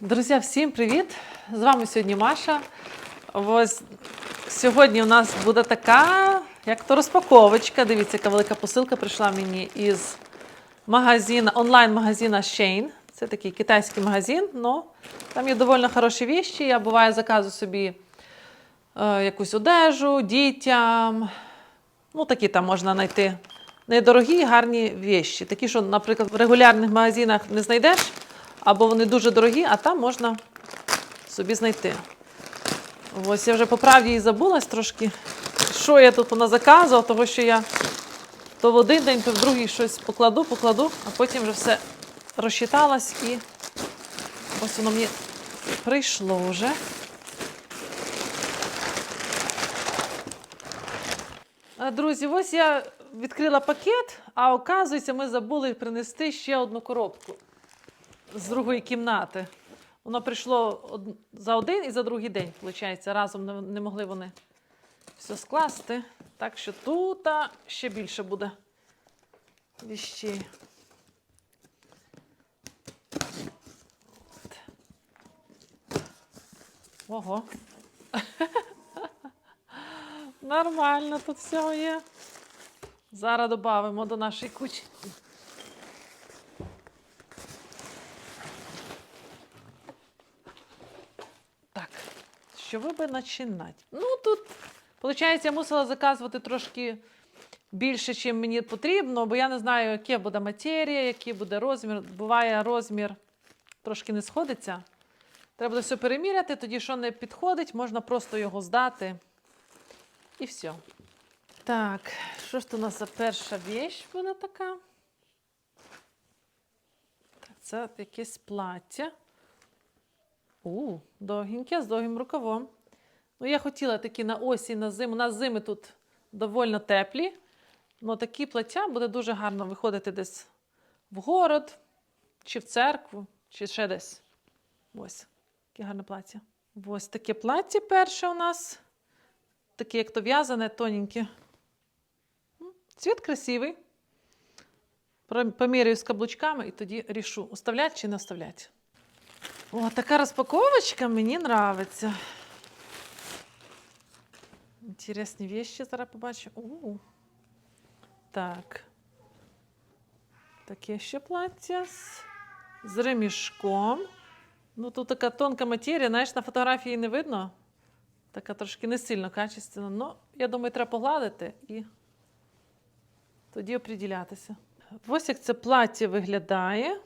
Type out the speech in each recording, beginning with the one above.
Друзі, всім привіт! З вами сьогодні Маша. Ось сьогодні у нас буде така, як то розпаковочка. Дивіться, яка велика посилка прийшла мені із магазина, онлайн-магазина Shein. Це такий китайський магазин, але там є доволі хороші віші. Я буває заказую собі е, якусь одежу, дітям. Ну, такі там можна знайти недорогі, гарні віші. Такі, що, наприклад, в регулярних магазинах не знайдеш, або вони дуже дорогі, а там можна собі знайти. Ось я вже по правді і забулась трошки, що я тут вона заказувала, тому що я то в один день, то в другий щось покладу, покладу, а потім вже все розчиталась і ось воно мені прийшло вже. Друзі, ось я відкрила пакет, а оказується, ми забули принести ще одну коробку з другої кімнати. Воно прийшло за один і за другий день, виходить. Разом не, могли вони все скласти. Так що тут ще більше буде віщей. Ого. Нормально тут все є. Зараз додамо до нашої кучі. Так, ви би починати? Ну, тут, виходить, я мусила заказувати трошки більше, ніж мені потрібно, бо я не знаю, яка буде матерія, який буде розмір. Буває, розмір трошки не сходиться. Треба буде все переміряти, тоді що не підходить, можна просто його здати. І все. Так, що ж то у нас за перша віч буде така? Так, це якесь плаття. У, довгеньке, з довгим рукавом. Ну, я хотіла такі на осінь, на зиму. У нас зими тут доволі теплі. Ну, такі плаття буде дуже гарно виходити десь в город, чи в церкву, чи ще десь. Ось, яке гарне плаття. Ось таке плаття перше у нас. Таке, як то в'язане, тоненьке. Цвіт красивий. Поміряю з каблучками і тоді рішу, оставляти чи не оставляти. О, така розпаковочка мені нравиться. Інтересні вещи зараз побачу. У. Так. Таке ще плаття з, з ремішком. Ну, тут така тонка матерія, знаєш, на фотографії не видно. Така трошки не сильно качественна. Ну, я думаю, треба погладити і тоді оприділятися. Ось як це плаття виглядає.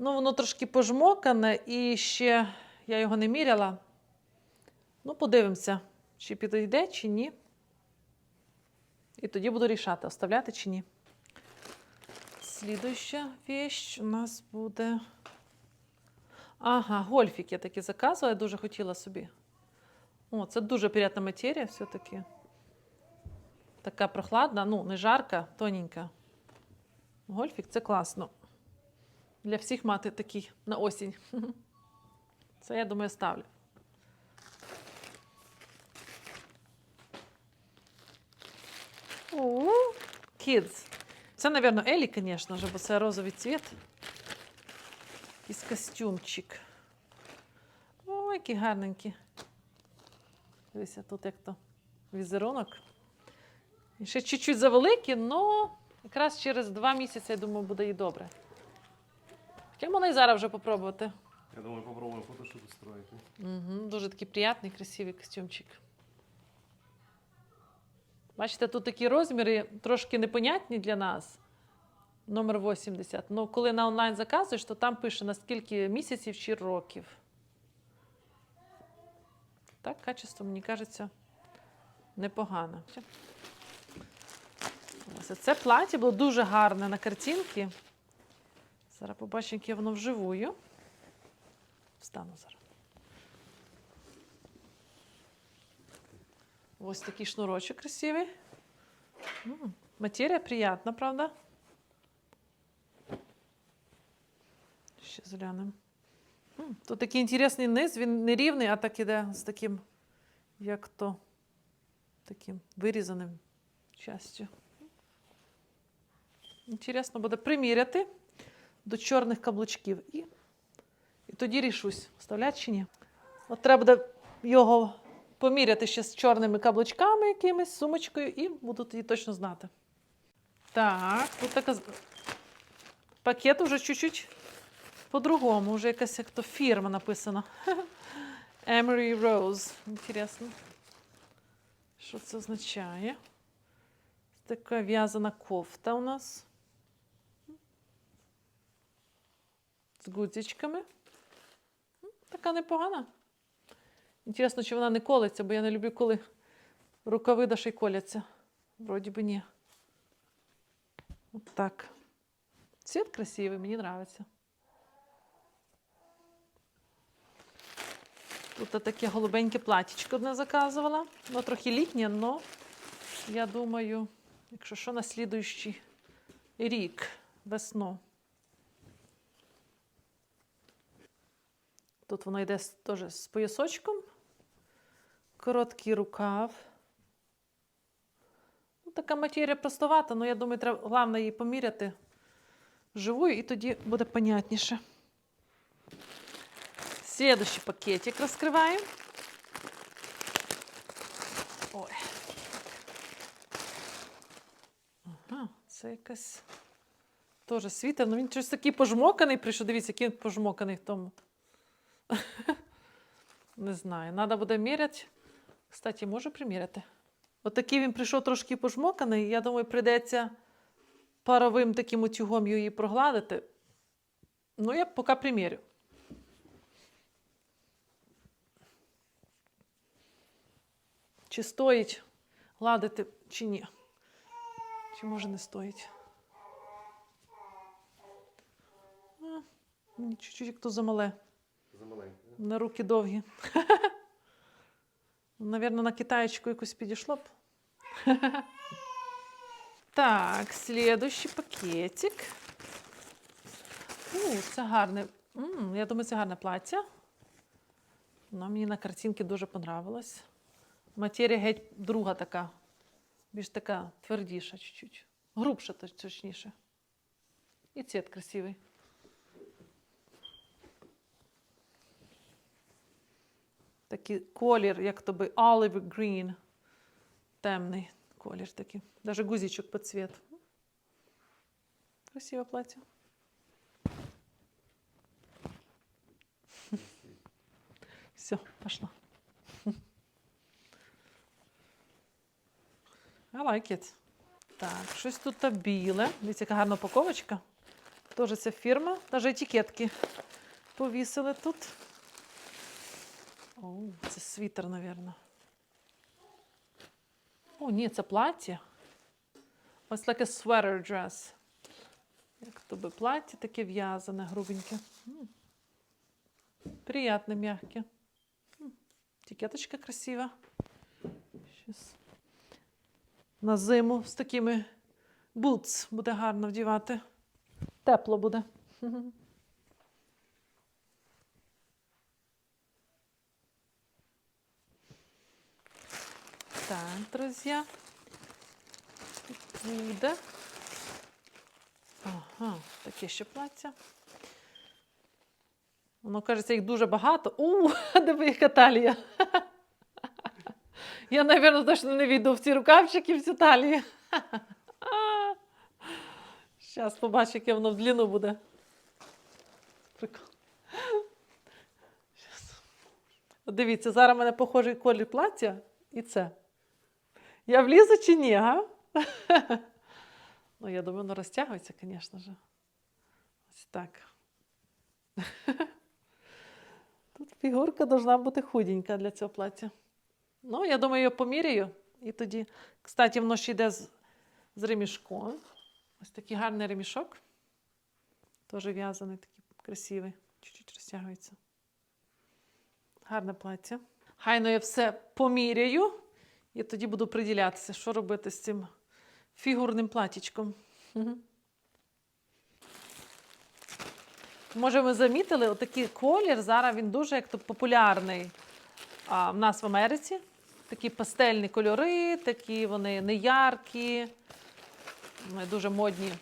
Ну, воно трошки пожмокане і ще я його не міряла. Ну, подивимося, чи підійде, чи ні. І тоді буду рішати, оставляти чи ні. Слідуюча віч у нас буде. Ага, гольфік я таки заказувала, я дуже хотіла собі. О, це дуже приємна матерія все-таки. Така прохладна, ну, не жарка, тоненька. Гольфік це класно. Для всіх мати такий на осінь. Це, я думаю, ставлю. О, Kids. Це, мабуть, Елі, звісно ж, бо це розовий цвіт. Якийсь костюмчик. О, який гарненький. Дивися, тут як то візерунок. І ще чуть-чуть завеликий, але якраз через два місяці, я думаю, буде і добре. Хоча можна і зараз вже попробувати. Я думаю, попробуем фотошоп устроить. Угу, дуже такий приятний, красивий костюмчик. Бачите, тут такі розміри трошки непонятні для нас. Номер 80. Ну, коли на онлайн заказуєш, то там пише на скільки місяців чи років. Так, качество, мені кажеться, непогано. Це плаття було дуже гарне на картинці. Зараз побачимо, яке воно вживую. Встану зараз. Ось такий шнурочок красивий. Матерія приятна, правда? Ще зглянемо. Тут такий інтересний низ, він не рівний, а так іде з таким, як то, таким вирізаним частю. Інтересно буде приміряти до чорних каблучків і І тоді рішусь, вставляти чи ні. От треба буде його поміряти ще з чорними каблучками якимись, сумочкою, і буду тоді точно знати. Так, тут така пакет уже чуть-чуть по-другому, вже якась як то фірма написана. Emery Rose. Інтересно. Що це означає? Така в'язана кофта у нас. З гудзичками. Така непогана. Інтересно, чи вона не колиться, бо я не люблю, коли рукави да ще й коляться. Вроді би ні. От так. Цвет красивий, мені подобається. Тут таке голубеньке платічко одне заказувала. Воно трохи літнє, але я думаю, якщо що, на слідуючий рік, весну. Тут воно йде теж з поясочком. Короткий рукав. Ну, така матерія простовата, але я думаю, треба головне її поміряти живою, і тоді буде понятніше. Следующий пакетик розкриваємо. Ой. Ага, це якась теж світер. Ну він щось такий пожмоканий прийшов. Дивіться, який він пожмоканий в тому. Не знаю. Треба буде міряти. Кстати, можу приміряти. Отакий він прийшов трошки пожмоканий. Я думаю, прийдеться паровим таким утюгом її прогладити. Ну, я поки примірю. Чи стоїть гладити, чи ні. Чи може не стоїть. Мені чуть-чуть як то замале. Замаленьке. На руки довгі. Навірно, на китаєчку якусь підійшло б. Так, слідуючий пакетик. У, це гарне. М, я думаю, це гарне плаття. Воно мені на картинці дуже понравилось. Матерія геть друга така. Більш така твердіша чуть-чуть. Грубша точніше. І цвіт красивий. Такий колір, як то би olive green. Темний колір такий. Даже гузичок під цвіт. Красиве плаття. Все, пошла. I like it. Так, щось тут біле. Дивіться, яка гарна упаковочка. Теж це фірма. Навіть етикетки повісили тут. Це світер, мабуть. О, ні, це плаття. Ось like a sweater dress. Як то би плаття таке в'язане, грубеньке. Приятне, м'яке. М, Етикеточка красива. Щас. На зиму з такими бутс буде гарно вдівати. Тепло буде. Так, друзі. Буде. Ага, таке ще плаття. Воно кажеться, їх дуже багато. У, диви, яка талія. Я, мабуть, точно не війду в ці рукавчики, в цю талію. Зараз побачу, яке воно в длину буде. Прикол. Дивіться, зараз в мене похожий колір плаття і це. Я влізу чи ні, га? Ну, я думаю, воно розтягується, звісно ж. Ось так. Тут фігурка должна бути худенька для цього плаття. Ну, я думаю, я поміряю. І тоді, кстати, воно ще йде з, з ремішком. Ось такий гарний ремішок. Теж в'язаний, такий красивий. Чуть-чуть розтягується. Гарне плаття. Хайно я все поміряю. І тоді буду приділятися, що робити з цим фігурним платічком. Мгм. Може, ви замітили, отакий колір зараз він дуже як то популярний а, в нас в Америці. Такі пастельні кольори, такі вони неяркі, вони дуже модні.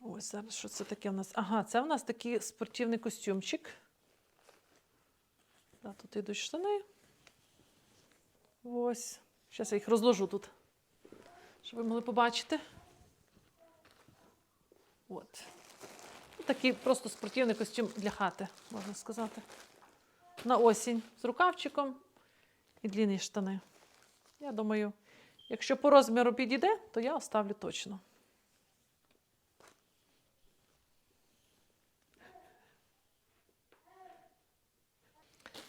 Ось зараз що це таке в нас? Ага, це в нас такий спортивний костюмчик. Да, тут йдуть штани. Ось. Зараз я їх розложу тут, щоб ви могли побачити. От. Ну, Такий просто спортивний костюм для хати, можна сказати. На осінь з рукавчиком і длінні штани. Я думаю, якщо по розміру підійде, то я оставлю точно.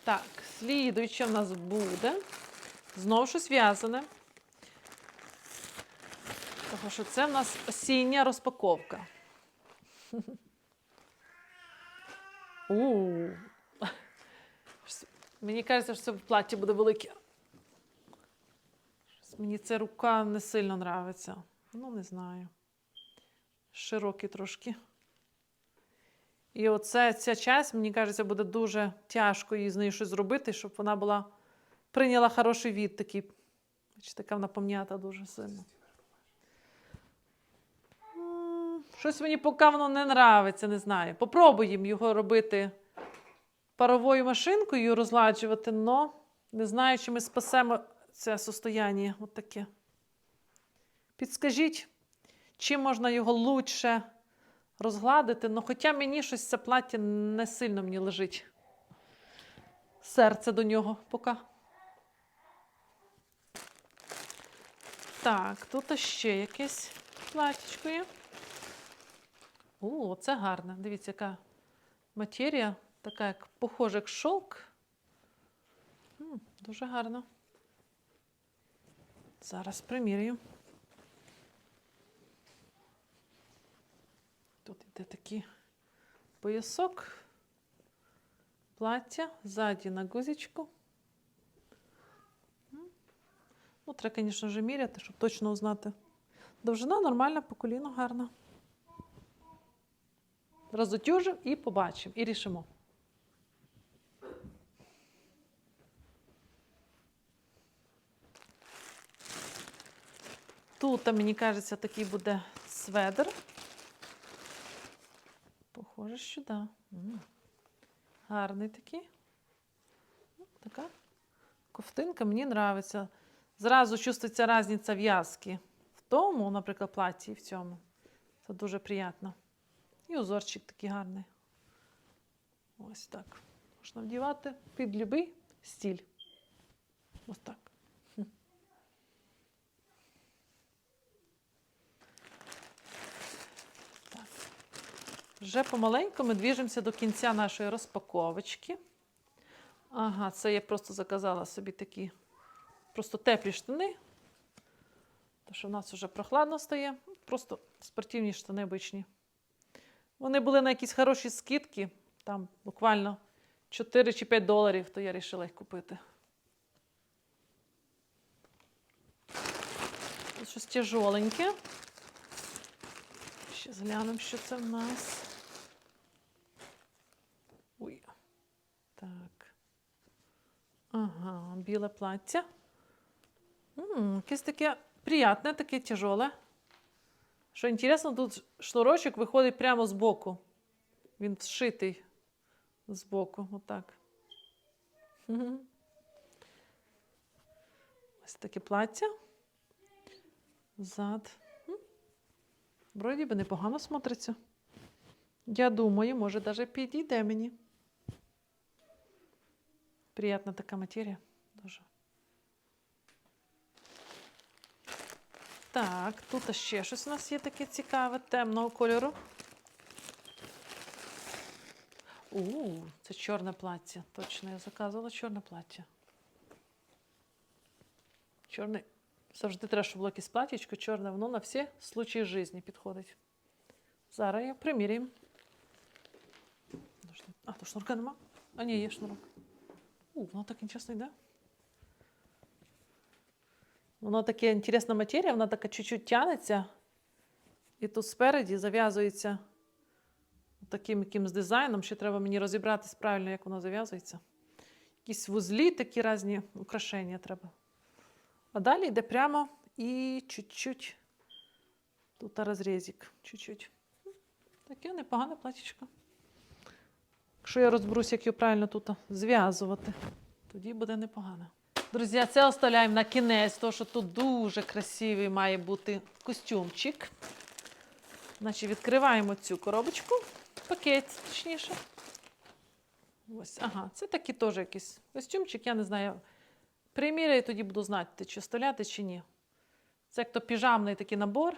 Так, слідуюче в нас буде. Знову щось в'язане. Тому що це в нас осіння розпаковка. У. Мені кажеться, що це в платі буде велике. Мені ця рука не сильно нравиться. Ну, не знаю. Широкий трошки. І оце ця часть, мені кажеться, буде дуже тяжко її з нею щось зробити, щоб вона була прийняла хороший від такий. Бачите, така вона пом'ята дуже сильно. Щось мені поки воно не нравиться, не знаю. Попробуємо його робити паровою машинкою, розладжувати, але не знаю, чи ми спасемо це состояння. От таке. Підскажіть, чим можна його лучше розгладити. Ну, хоча мені щось це плаття не сильно мені лежить. Серце до нього поки. Так, тут ще якесь платічко є. О, це гарне. Дивіться, яка матерія, така як похожа як шовк. М, дуже гарно. Зараз примірюю. Тут йде такий поясок, плаття, ззаді на гузічку. М. Ну, треба, звісно вже міряти, щоб точно узнати. Довжина нормальна, по коліну гарна. Розотюжив і побачимо, і рішимо. Тут, мені кажеться, такий буде сведер. Похоже, що да. Гарний такий. Ну, Така ковтинка мені подобається. Зразу чувствується різниця в'язки в тому, наприклад, платі і в цьому. Це дуже приємно. І узорчик такий гарний. Ось так. Можна вдівати під будь-який стиль. Ось так. Так. Вже помаленьку ми двіжимося до кінця нашої розпаковочки. Ага, це я просто заказала собі такі просто теплі штани. Тому що в нас вже прохладно стає. Просто спортивні штани обичні. Вони були на якісь хороші скидки, там буквально 4 чи 5 доларів, то я вирішила їх купити. Тут щось тяжоленьке. Ще зглянемо, що це в нас. Ой. Так. Ага, біле плаття. М, якесь таке приятне, таке тяжоле. Що інтересно, тут шнурочок виходить прямо з боку. Він вшитий з боку, отак. Ось таке плаття. Зад. Вроді би непогано смотриться. Я думаю, може, навіть підійде мені. Приятна така матерія. Так, тут ще щось у нас є таке цікаве, темного кольору. У, це чорне плаття. Точно, я заказувала чорне плаття. Чорне. Завжди треба, щоб було якесь платтячко чорне, воно на всі случаї житті підходить. Зараз я приміряємо. А, то шнурка нема? А, ні, є шнурок. У, воно так інтересно йде. Воно таке інтересна матерія, вона така чуть-чуть тянеться. І тут спереді зав'язується таким якимось дизайном. Ще треба мені розібратись правильно, як воно зав'язується. Якісь вузлі, такі різні украшення треба. А далі йде прямо і чуть-чуть. Тут розрізик. Чуть-чуть. Таке непогане платічко. Якщо я розберусь, як його правильно тут зв'язувати, тоді буде непогано. Друзі, це оставляємо на кінець, тому що тут дуже красивий має бути костюмчик. Значить, відкриваємо цю коробочку, пакет, точніше. Ось, ага, це такий теж якийсь костюмчик, я не знаю. Приміряю, тоді буду знати, чи вставляти, чи ні. Це як то піжамний такий набор.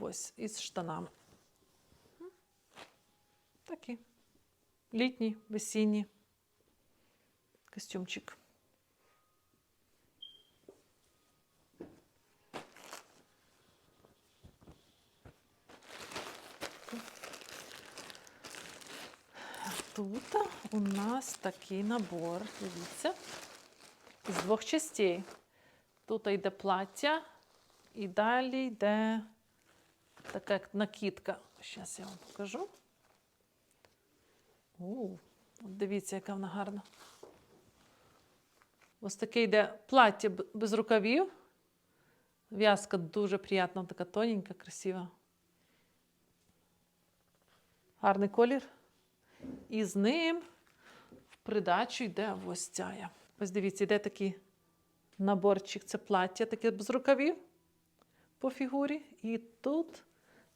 Ось, із штанами. Такий. Літній, весінній костюмчик. Тут у нас такий набор, дивіться, з двох частей. Тут йде плаття, і далі йде така накидка. Зараз я вам покажу. О, от дивіться, яка вона гарна. Ось таке йде плаття без рукавів. В'язка дуже приємна, така тоненька, красива. Гарний колір. І з ним в придачу йде ось ця. Ось дивіться, йде такий наборчик. Це плаття таке без рукавів по фігурі. І тут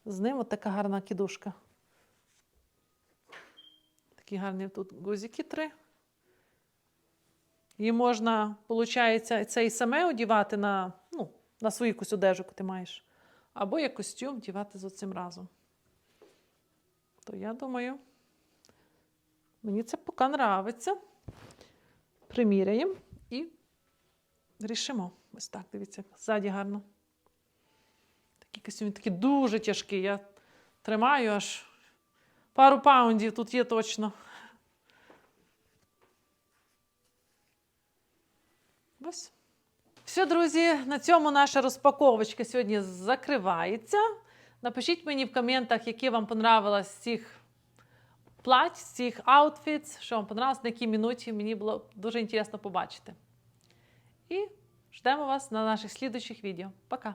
з ним от така гарна кідушка. Такі гарні тут гузики три. Її можна, виходить, це і саме одівати на, ну, на свою якусь одежу, яку ти маєш. Або як костюм вдівати з оцим разом. То я думаю, мені це поки нравиться. Приміряємо і рішимо. Ось так, дивіться, ззаді гарно. Такий костюм, він такий дуже тяжкий. Я тримаю аж пару паундів тут є точно. Ось. Все, друзі, на цьому наша розпаковочка сьогодні закривається. Напишіть мені в коментах, які вам понравилось з цих з цих аутфітс, що вам понравилось, на якій минуті. Мені було дуже інтересно побачити. І ждемо вас на наших слідуючих відео. Пока!